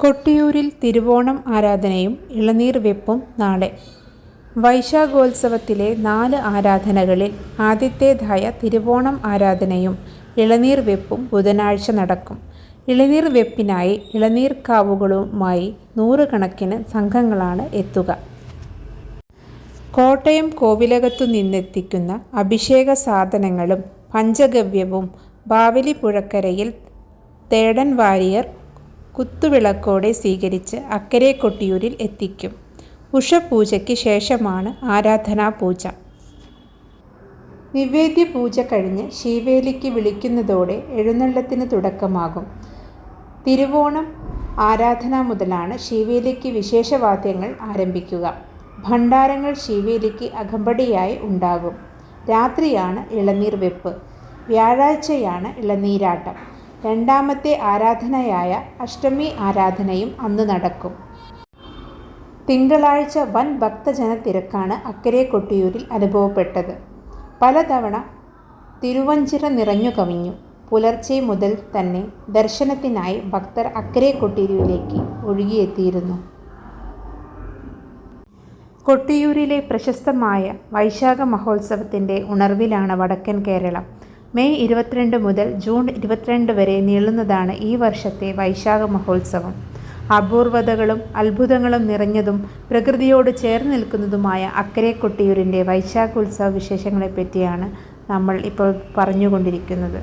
കൊട്ടിയൂരിൽ തിരുവോണം ആരാധനയും ഇളനീർ വെപ്പും നാളെ. വൈശാഖോത്സവത്തിലെ നാല് ആരാധനകളിൽ ആദ്യത്തേതായ തിരുവോണം ആരാധനയും ഇളനീർ വെപ്പും ബുധനാഴ്ച നടക്കും. ഇളനീർ വെപ്പിനായി ഇളനീർ കാവുകളുമായി നൂറുകണക്കിന് സംഘങ്ങളാണ് എത്തുക. കോട്ടയം കോവിലകത്തു നിന്നെത്തിക്കുന്ന അഭിഷേക സാധനങ്ങളും പഞ്ചഗവ്യവും ബാവലി പുഴക്കരയിൽ തേടൻ വാരിയർ കുത്തുവിളക്കോടെ സ്വീകരിച്ച് അക്കരെ കൊട്ടിയൂരിൽ എത്തിക്കും. ഉഷപൂജയ്ക്ക് ശേഷമാണ് ആരാധനാ പൂജ നിവേദ്യ പൂജ കഴിഞ്ഞ് ശീവേലിക്ക് വിളിക്കുന്നതോടെ എഴുന്നള്ളത്തിന് തുടക്കമാകും. തിരുവോണം ആരാധന മുതലാണ് ശീവേലിക്ക് വിശേഷവാദ്യങ്ങൾ ആരംഭിക്കുക. ഭണ്ഡാരങ്ങൾ ശീവേലിക്ക് അകമ്പടിയായി ഉണ്ടാകും. രാത്രിയാണ് ഇളനീർ വെപ്പ്. വ്യാഴാഴ്ചയാണ് ഇളനീരാട്ടം. രണ്ടാമത്തെ ആരാധനയായ അഷ്ടമി ആരാധനയും അന്ന് നടക്കും. തിങ്കളാഴ്ച വൻ ഭക്തജനത്തിരക്കാണ് അക്കരെ കൊട്ടിയൂരിൽ അനുഭവപ്പെട്ടത്. പലതവണ തിരുവഞ്ചിറ നിറഞ്ഞു കവിഞ്ഞു. പുലർച്ചെ മുതൽ തന്നെ ദർശനത്തിനായി ഭക്തർ അക്കരെ കൊട്ടിയൂരിലേക്ക് ഒഴുകിയെത്തിയിരുന്നു. കൊട്ടിയൂരിലെ പ്രശസ്തമായ വൈശാഖ മഹോത്സവത്തിന്റെ ഉണർവിലാണ് വടക്കൻ കേരളം മെയ് ഇരുപത്തിരണ്ട് മുതൽ ജൂൺ ഇരുപത്തിരണ്ട് വരെ നീളുന്നതാണ് ഈ വർഷത്തെ വൈശാഖ മഹോത്സവം. അപൂർവതകളും അത്ഭുതങ്ങളും നിറഞ്ഞതും പ്രകൃതിയോട് ചേർന്ന് നിൽക്കുന്നതുമായ അക്കരെ കൊട്ടിയൂരിന്റെ വൈശാഖോത്സവ വിശേഷങ്ങളെപ്പറ്റിയാണ് നമ്മൾ ഇപ്പോൾ പറഞ്ഞുകൊണ്ടിരിക്കുന്നത്.